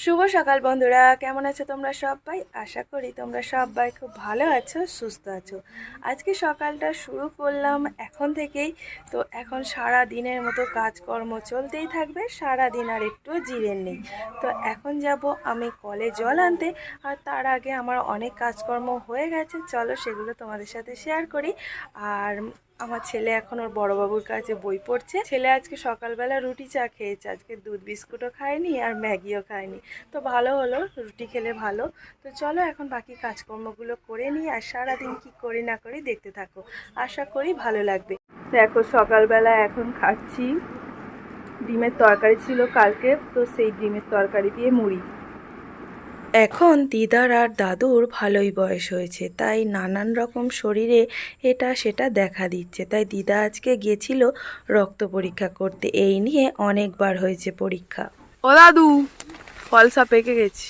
শুভ সকাল বন্ধুরা, কেমন আছো তোমরা সবাই? আশা করি তোমরা সবাই খুব ভালো আছো, সুস্থ আছো। আজকে সকালটা শুরু করলাম এখন থেকেই। তো এখন সারা দিনের মতো কাজকর্ম চলতেই থাকবে, সারা দিন আর একটু জিরেন নেই। তো এখন যাব আমি কলে জল আনতে, আর তার আগে আমার অনেক কাজকর্ম হয়ে গেছে, চলো সেগুলো তোমাদের সাথে শেয়ার করি। আর আমার ছেলে এখন ওর বড়বাবুর কাছে বই পড়ছে। ছেলে আজকে সকালবেলা রুটি চা খেয়েছে। আজকে দুধ বিস্কুটও খায়নি আর ম্যাগিও খায়নি। তো ভালো হলো, রুটি খেলে ভালো। তো চলো এখন বাকি কাজকর্মগুলো করে নিই আর সারাদিন কি করি না করি দেখতে থাকো। আশা করি ভালো লাগবে। দেখো সকালবেলা এখন খাচ্ছি। ডিমের তরকারি ছিল কালকে, তো সেই ডিমের তরকারি দিয়ে মুড়ি। এখন দিদার আর দাদুর ভালোই বয়স হয়েছে তাই নানান রকম শরীরে এটা সেটা দেখা দিচ্ছে। তাই দিদা আজকে গিয়েছিল রক্ত পরীক্ষা করতে এই নিয়ে অনেকবার হয়েছে পরীক্ষা। ও দাদু ফলসা পেকে গেছি।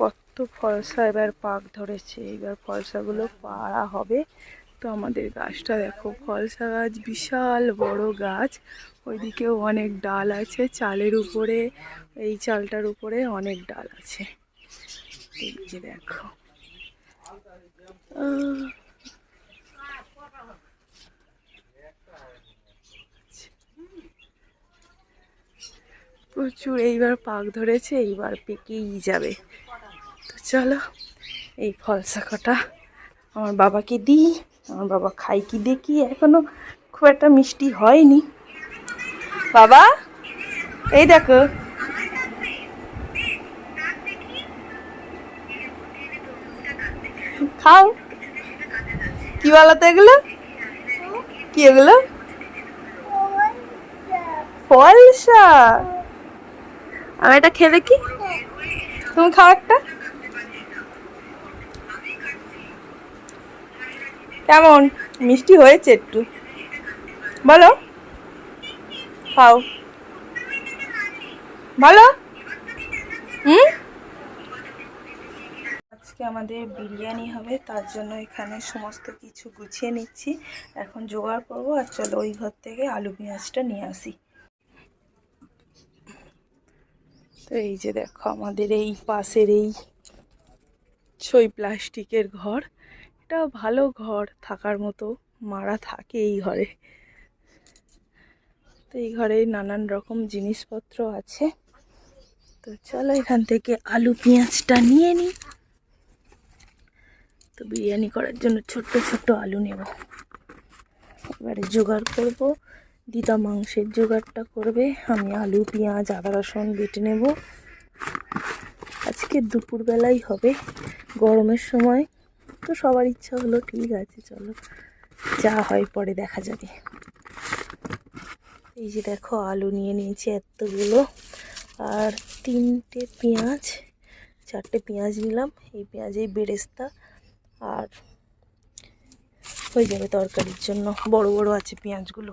কত ফলসা এবার পাক ধরেছে এবার ফলসাগুলো পাড়া হবে। তো আমাদের গাছটা দেখো ফলসা গাছ বিশাল বড় গাছ। ওইদিকেও অনেক ডাল আছে, চালের উপরে, এই চালটার উপরে অনেক ডাল আছে। যে দেখো। প্রচুর, এইবার পাক ধরেছে, এইবার পেকেই যাবে। তো চলো, এই ফলসা কটা আমার বাবাকে দিই। আমার বাবা খাই কি দেখি? এখনও খুব একটা মিষ্টি হয়নি। বাবা, এই দেখো। খাও। কি বলো তো এগুলো? কি এগুলো? ফলসা আমি এটা খেয়ে দেখি তুমি খাও একটা। কেমন? মিষ্টি হয়েছে একটু। বলো। খাও। ভালো হুম? আজকে আমাদের বিরিয়ানি হবে, তার জন্য এখানে সমস্ত কিছু গুছিয়ে নিচ্ছি। এখন জোগাড় করব আর চলো ওই ঘর থেকে আলু পেঁয়াজটা নিয়ে আসি। তো এই যে দেখো, আমাদের এই পাশের এই ছই প্লাস্টিকের ঘর। এটা ভালো ঘর থাকার মতো মারা থাকে এই ঘরে। তো এই ঘরে নানান রকম জিনিসপত্র আছে। তো চলো এখান থেকে আলু, পেঁয়াজটা নিয়ে নিই। তো বিরিয়ানি করার জন্য ছোট্ট ছোট্ট আলু নেব। এবারে জোগাড় করব। দিদা মাংসের জোগাড়টা করবে। আমি আলু, পেঁয়াজ, আদা, রসুন বেটে নেব। আজকে দুপুরবেলাই হবে। গরমের সময় তো সবার ইচ্ছা হলো, ঠিক আছে, চলো। যা হয় পরে দেখা যাবে। এই যে দেখো, আলু নিয়ে নিয়েছি এতগুলো। আর তিনটে পেঁয়াজ, চারটে পেঁয়াজ নিলাম। এই পেঁয়াজেই বেরেস্তা। আর হয়ে যাবে তরকারির জন্য। বড় বড় আছে পেঁয়াজগুলো।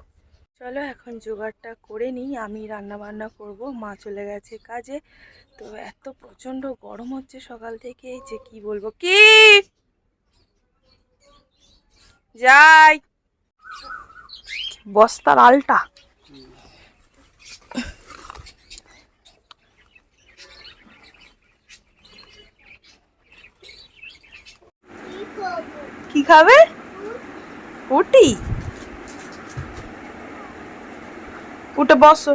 চলো, এখন জোগাড়টা করে নিই। আমি রান্না বান্না করব, মা চলে গেছে কাজে। তো এত প্রচণ্ড গরম হচ্ছে সকাল থেকে যে কি বলব? কি? যাই। বস্তার আলটা। কি খাবে? উটি উঠে বসো।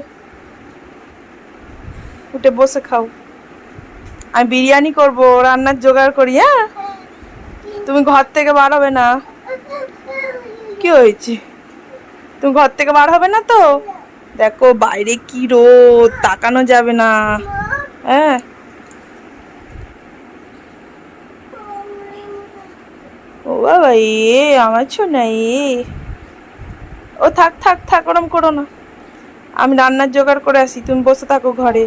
উঠে বসে খাও। আমি বিরিয়ানি করব রান্নার জোগাড় করি হ্যাঁ। তুমি ঘর থেকে বার হবে না। কি হয়েছে? তুমি ঘর থেকে বার হবে না তো? দেখো বাইরে কি রোদ, তাকানো যাবে না। হ্যাঁ? ও বাবা, এ আমার না, এ। ও থাক থাক থাক, ওরম করো না। আমি রান্নার জোগাড় করে আসি, তুমি বসে থাকো ঘরে।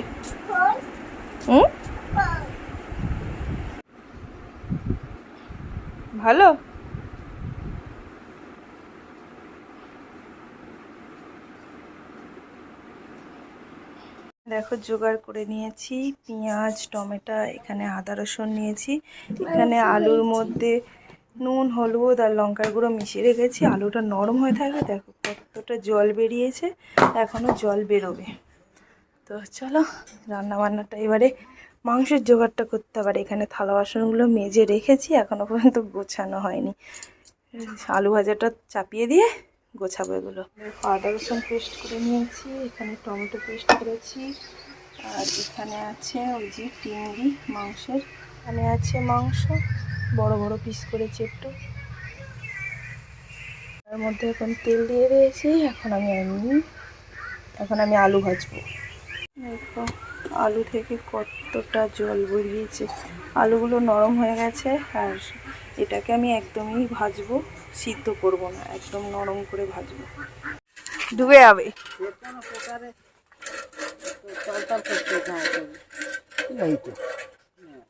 হুম? ভালো? দেখো, জোগাড় করে নিয়েছি। পেঁয়াজ, টমেটো, এখানে আদা, রসুন নিয়েছি। এখানে আলুর মধ্যে নুন, হলুদ আর লঙ্কার গুঁড়ো মিশিয়ে রেখেছি। আলুটা নরম হয়ে থাকবে, দেখো কতটা জল বেরিয়েছে। এখনও জল বেরোবে। তো চলো রান্না বান্নাটা এবারে মাংসের জোগাড়টা করতে পারে এখানে থালা বাসনগুলো মেজে রেখেছি এখনও পর্যন্ত গোছানো হয়নি। আলু ভাজাটা চাপিয়ে দিয়ে গোছাবো এগুলো। আদা রসুন পেস্ট করে নিয়েছি এখানে টমেটো পেস্ট করেছি আর এখানে আছে ওই যে চিংড়ি মাংসের। এখানে আছে মাংস বড় বড় পিস করেছি একটু তার মধ্যে এখন তেল দিয়ে দিয়েছি এখন আমি এমনি এখন আমি আলু ভাজবো। দেখো আলু থেকে কতটা জল বেরিয়েছে। আলুগুলো নরম হয়ে গেছে আর এটাকে আমি একদমই ভাজবো। সিদ্ধ করব না একদম নরম করে ভাজবো। ডুবে যাবে।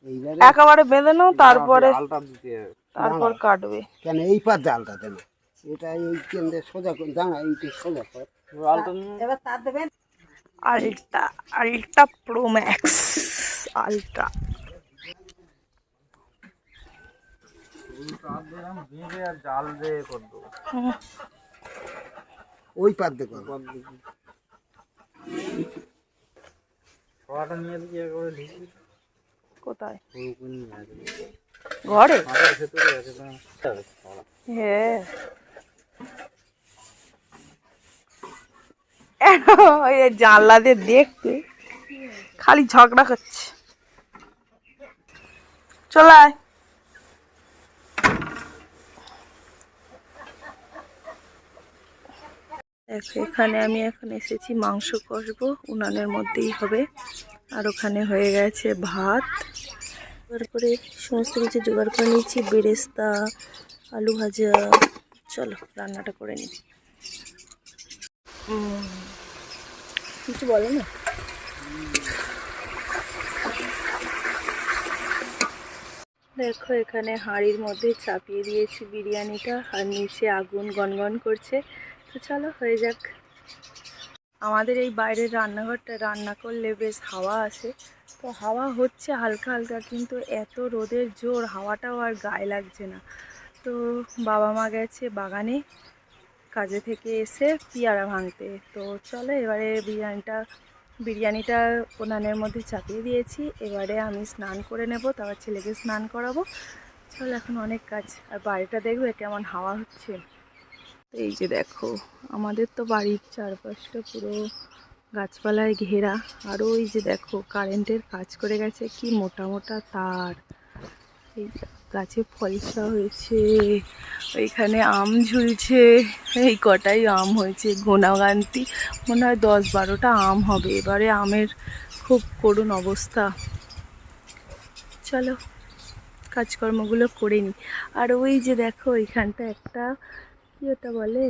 এই একেবারে বেঁধে নাও তারপরে আলটা দিতে হবে। তারপর কাটবে। কেন এই পাত জালটা দেন এটা এই কেন্দ্রে সোজা করে দাঁড়া এইটা সোজা কর। এবার তার দেবেন? Ultra ultra pro max ultra জাল দিয়ে করব ওই পাত কোথায়? আসবে। ঘরে? হ্যাঁ। ওই জানলা দিয়ে দেখতে খালি ঝগড়া করছে। চলে দেখো, এখানে আমি এখন এসেছি, মাংস কষবো, উনানের মধ্যেই হবে। আর ওখানে হয়ে গেছে ভাত। তারপরে সমস্ত কিছু জোগাড় করে নিয়েছি বেরেস্তা, আলু ভাজা। চলো, রান্নাটা করে নিই। কিছু বলো না? দেখো, এখানে হাঁড়ির মধ্যে চাপিয়ে দিয়েছি বিরিয়ানিটা, আর নিচে আগুন গনগন করছে। তো চলো, হয়ে যাক। আমাদের এই বাইরের রান্নাঘরটা রান্না করলে বেশ হাওয়া আসে। তো হাওয়া হচ্ছে হালকা হালকা, কিন্তু এত রোদের জোর হাওয়াটাও আর গায়ে লাগছে না। তো বাবা মা গেছে বাগানে, কাজে থেকে এসে পিয়ারা ভাঙতে। তো চলো, এবারে বিরিয়ানিটা বিরিয়ানিটা উনানের মধ্যে চাপিয়ে দিয়েছি। এবারে আমি স্নান করে নেব, তারপর ছেলেকে স্নান করাবো। চলো, এখন অনেক কাজ। আর বাড়িটা দেখবে কেমন হাওয়া হচ্ছে। এই যে দেখো, আমাদের তো বাড়ির চারপাশটা পুরো গাছপালায় ঘেরা। আর ওই যে দেখো, কারেন্টের কাজ করে গেছে, কি মোটা মোটা তার। এই গাছে ফলসা হয়েছে, ওইখানে আম ঝুলছে, এই কটাই আম হয়েছে ঘনাগান্তি মনে হয় দশ বারোটা আম হবে। এবারে আমের খুব করুণ অবস্থা। চলো, কাজকর্মগুলো করে নিই আর ওই যে দেখো, ওইখানটা একটা কি ওটা বলে?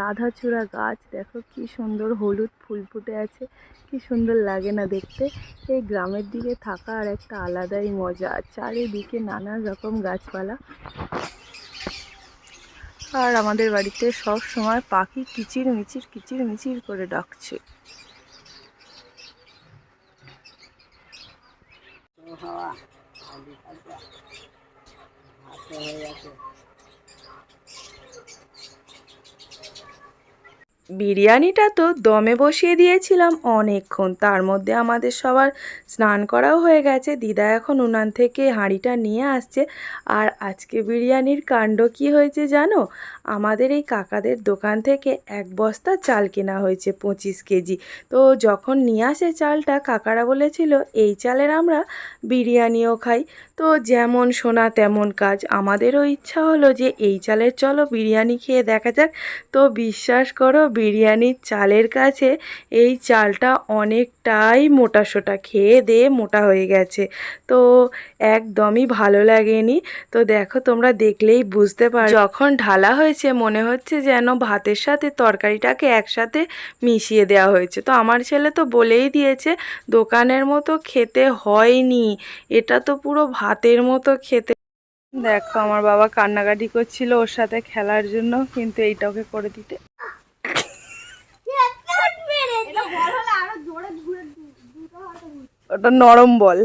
রাধাচূড়া গাছ, দেখো কি সুন্দর হলুদ ফুল ফুটে আছে, কি সুন্দর লাগে না দেখতে। এই গ্রামের দিকে থাকা আর একটা আলাদাই মজা, চারিদিকে নানা রকম গাছপালা। আর আমাদের বাড়িতে সব সময় পাখি কিচির মিচির কিচির মিচির করে ডাকছে আলু ভাজা ভাত হয়ে গেছে বিরিয়ানিটা তো দমে বসিয়ে দিয়েছিলাম অনেকক্ষণ। তার মধ্যে আমাদের সবার স্নান করাও হয়ে গেছে। দিদা এখন উনান থেকে হাঁড়িটা নিয়ে আসছে। আর আজকে বিরিয়ানির কাণ্ড কি হয়েছে জানো? আমাদের এই কাকাদের দোকান থেকে এক বস্তা চাল কেনা হয়েছে পঁচিশ কেজি। তো যখন নিয়ে আসে চালটা, কাকারা বলেছিল, এই চালের আমরা বিরিয়ানিও খাই। তো যেমন শোনা তেমন কাজ। আমাদেরও ইচ্ছা হলো যে, এই চালের চলো বিরিয়ানি খেয়ে দেখা যাক। তো বিশ্বাস করো বিরিয়ানির চালের কাছে এই চালটা অনেকটাই মোটা সোটা খেয়ে দিয়ে মোটা হয়ে গেছে। তো একদমই ভালো লাগেনি। তো দেখো, তোমরা দেখলেই বুঝতে পারো যখন ঢালা হয়েছে, মনে হচ্ছে যেন ভাতের সাথে তরকারিটাকে একসাথে মিশিয়ে দেওয়া হয়েছে। তো আমার ছেলে তো বলেই দিয়েছে, দোকানের মতো খেতে হয়নি। এটা তো পুরো ভাতের মতো খেতে দেখো, আমার বাবা কান্নাকাটি করছিল ওর সাথে খেলার জন্য, কিন্তু এইটাকে করে দিতে। ওটা নরম বল।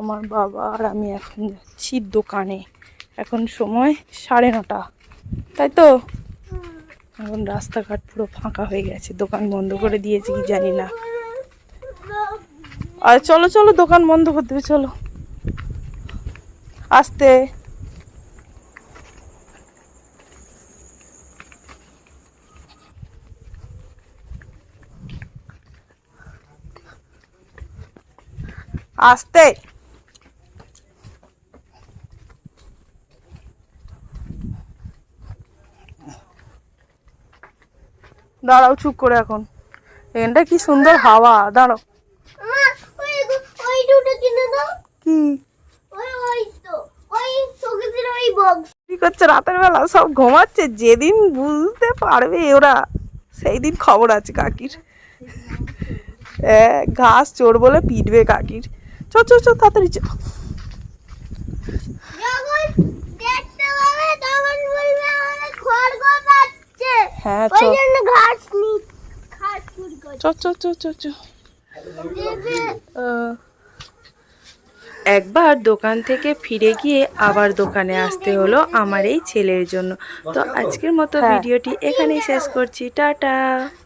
আমার বাবা আর আমি এখন যাচ্ছি দোকানে। এখন সময় সাড়ে নটা। তাই তো? এখন রাস্তাঘাট পুরো ফাঁকা হয়ে গেছে, দোকান বন্ধ করে দিয়েছে কি জানি না। আর চলো চলো, দোকান বন্ধ করে দেবে, চলো। আসতে। আসতে। দাঁড়াও চুপ করে এখন। এখানটা কি সুন্দর হাওয়া দাঁড়াও। কি? কি করছে রাতের বেলা? সব ঘুমাচ্ছে যেদিন বুঝতে পারবে ওরা সেই দিন খবর আছে কাকির। ঘাস চোর বলে পিটবে কাকির। চো চো চো তাড়াতাড়ি চ যখন দেখতে পাবে তখন বলবে আমাদের খরগোশ আসছে হ্যাঁ চ ওই জন্য ঘাস নি ঘাস চুরি করে চ চ চ চ চ একবার দোকান থেকে ফিরে গিয়ে আবার দোকানে আসতে হলো আমার এই ছেলের জন্য। তো আজকের মতো ভিডিওটি এখানেই শেষ করছি। টাটা।